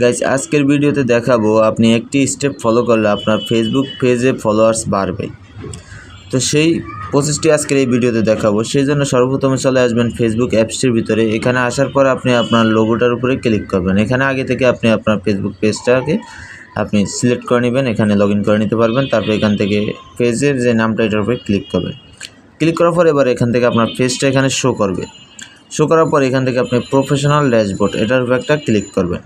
Guys আজকের ভিডিওতে দেখাবো আপনি একটি স্টেপ ফলো করলে আপনার ফেসবুক পেজে ফলোয়ার্স বাড়বে। তো সেই প্রসেসটি আজকের এই ভিডিওতে দেখাবো। সেই জন্য সর্বপ্রথমে চলে আসবেন ফেসবুক অ্যাপসটির ভিতরে। এখানে আসার পর আপনি আপনার লোগোটার উপরে ক্লিক করবেন। এখানে আগে থেকে আপনি আপনার ফেসবুক পেজটাকে আপনি সিলেক্ট করে নেবেন। এখানে লগ করে নিতে পারবেন। তারপর এখান থেকে পেজের যে নামটা এটার উপরে ক্লিক করবেন। ক্লিক করার পর এবার এখান থেকে আপনার পেজটা এখানে শো করবে। শো করার পর এখান থেকে আপনি প্রফেশনাল ড্যাশবোর্ড এটার উপর একটা ক্লিক করবেন।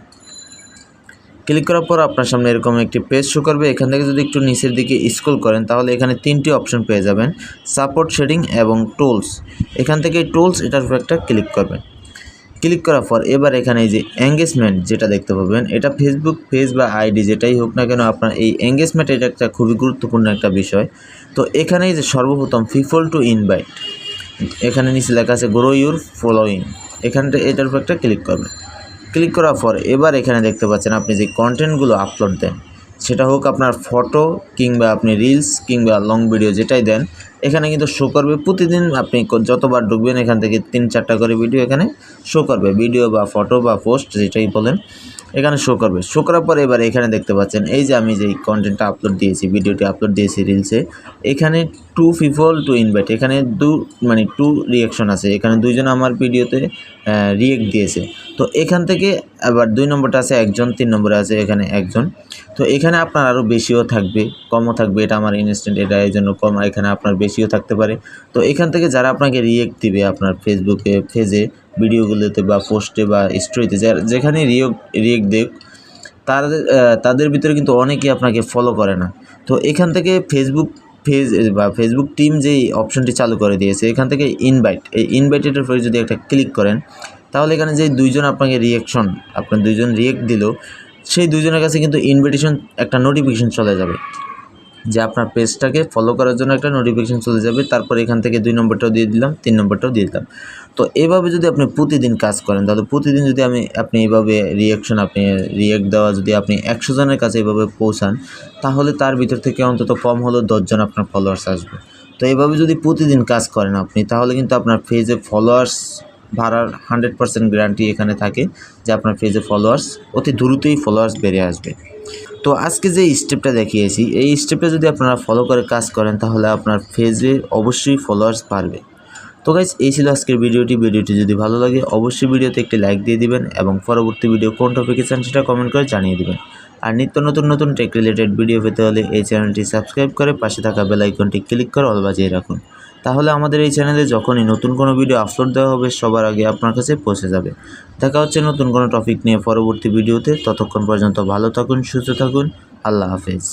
ক্লিক করার পর আপনার সামনে এরকম একটি পেজ শো করবে। এখান থেকে যদি একটু নিচের দিকে স্ক্রল করেন, তাহলে এখানে তিনটি অপশন পেয়ে যাবেন সাপোর্ট শেডিং এবং টুলস এখান থেকে টুলস এটার উপর একটা ক্লিক করবেন। ক্লিক করার পর এবার এখানে এই যে এঙ্গেজমেন্ট যেটা দেখতে পাবেন, এটা ফেসবুক পেজ বা আইডি যেটাই হোক না কেন, আপনার এই এঙ্গেজমেন্ট এটা একটা খুবই গুরুত্বপূর্ণ একটা বিষয়। তো এখানেই যে সর্বপ্রথম পিপল টু ইনভাইট এখানে নিচে লেখা আছে গ্রো ইউর ফলোয়িং এখানটা এটার উপর একটা ক্লিক করবেন। ক্লিক করার পর এবার এখানে দেখতে পাচ্ছেন আপনি যে কন্টেন্টগুলো আপলোড দেন, সেটা হোক আপনার ফটো কিংবা আপনি রিলস কিংবা লং ভিডিও যেটাই দেন, এখানে কিন্তু শো করবে। প্রতিদিন আপনি যতবার ঢুকবেন এখান থেকে তিন চারটা করে ভিডিও এখানে শো করবে। ভিডিও বা ফটো বা পোস্ট যেটাই বলেন এখানে শো করবে। শো করার পর এবার এখানে দেখতে পাচ্ছেন, এই যে আমি যে কন্টেন্টটা আপলোড দিয়েছি ভিডিওটি আপলোড দিয়েছি রিলসে এখানে টু পিপল টু ইনভাইট এখানে দু মানে টু রিয়াকশন আছে। এখানে দুইজন আমার ভিডিওতে রিয়েক্ট দিয়েছে। তো এখান থেকে আবার দুই নম্বরটা আছে, একজন, তিন নম্বরে আছে, এখানে একজন। তো এখানে আপনার আরও বেশিও থাকবে, কমও থাকবে, এটা আমার ইনস্ট্যান্ট এটা এই জন্য কম এখানে আপনার বেশিও থাকতে পারে। তো এখান থেকে যারা আপনাকে রিয়েক্ট দিবে আপনার ফেসবুকে পেজে ভিডিওগুলোতে বা পোস্টে বা স্টোরিতে যেখানে রিয়েক রিয়েক্ট দেখ আহ, তাদের ভিতরে কিন্তু অনেকেই আপনাকে ফলো করে না। তো এখান থেকে ফেসবুক পেজ বা ফেসবুক টিম যেই অপশনটি চালু করে দিয়েছে এখান থেকে ইনভাইট এই ইনভাইটেডের উপরে যদি একটা ক্লিক করেন তাহলে এখানে যে দুইজন আপনাকে রিয়েকশন আপনার দুইজন রিয়েক্ট দিল সেই দুইজনের কাছে কিন্তু ইনভিটেশন একটা নোটিফিকেশন চলে যাবে। যে আপনার পেজটাকে ফলো করার জন্য একটা নোটিফিকেশন চলে যাবে, তারপর এখান থেকে দুই নম্বরটাও দিয়ে দিলাম, তিন নম্বরটাও দিয়ে দিলাম। তো এভাবে যদি আপনি প্রতিদিন কাজ করেন, তাহলে প্রতিদিন যদি আমি, আপনি এইভাবে রিয়াকশন আপনি রিয়েক্ট দেওয়া, যদি আপনি একশো জনের কাছে এভাবে পৌঁছান, তাহলে তার ভিতর থেকে অন্তত কম হলেও দশজন আপনার ফলোয়ার্স আসবে। তো এইভাবে যদি প্রতিদিন কাজ করেন আপনি, তাহলে কিন্তু আপনার পেজে ফলোয়ার্স বাড়ার হান্ড্রেড পার্সেন্ট গ্যারান্টি এখানে থাকে যে আপনার পেজে ফলোয়ার্স অতি দ্রুতই ফলোয়ার্স বেড়ে আসবে। তো আজকে যে স্টেপটা দেখিয়েছি, এই স্টেপটা যদি আপনারা ফলো করে কাজ করেন, তাহলে আপনার পেজে অবশ্যই ফলোয়ার্স বাড়বে। তো গাইজ এই ছিল আজকের ভিডিওটি। ভিডিওটি যদি ভালো লাগে, অবশ্যই ভিডিওতে একটি লাইক দিয়ে দিবেন এবং পরবর্তী ভিডিও কোন টপিকে চান সেটা কমেন্ট করে জানিয়ে দিবেন। আর নিত্য নতুন নতুন টেক রিলেটেড ভিডিও পেতে হলে এই চ্যানেলটি সাবস্ক্রাইব করে পাশে থাকা বেল আইকনটি ক্লিক করে অল বাজিয়ে রাখুন। তাহলে আমাদের এই চ্যানেলে যখনই নতুন কোনো ভিডিও আপলোড দেওয়া হবে, সবার আগে আপনার কাছে পৌঁছে যাবে। দেখা হচ্ছে নতুন কোনো টপিক নিয়ে পরবর্তী ভিডিওতে ততক্ষণ পর্যন্ত ভালো থাকুন, সুস্থ থাকুন। আল্লাহ হাফেজ।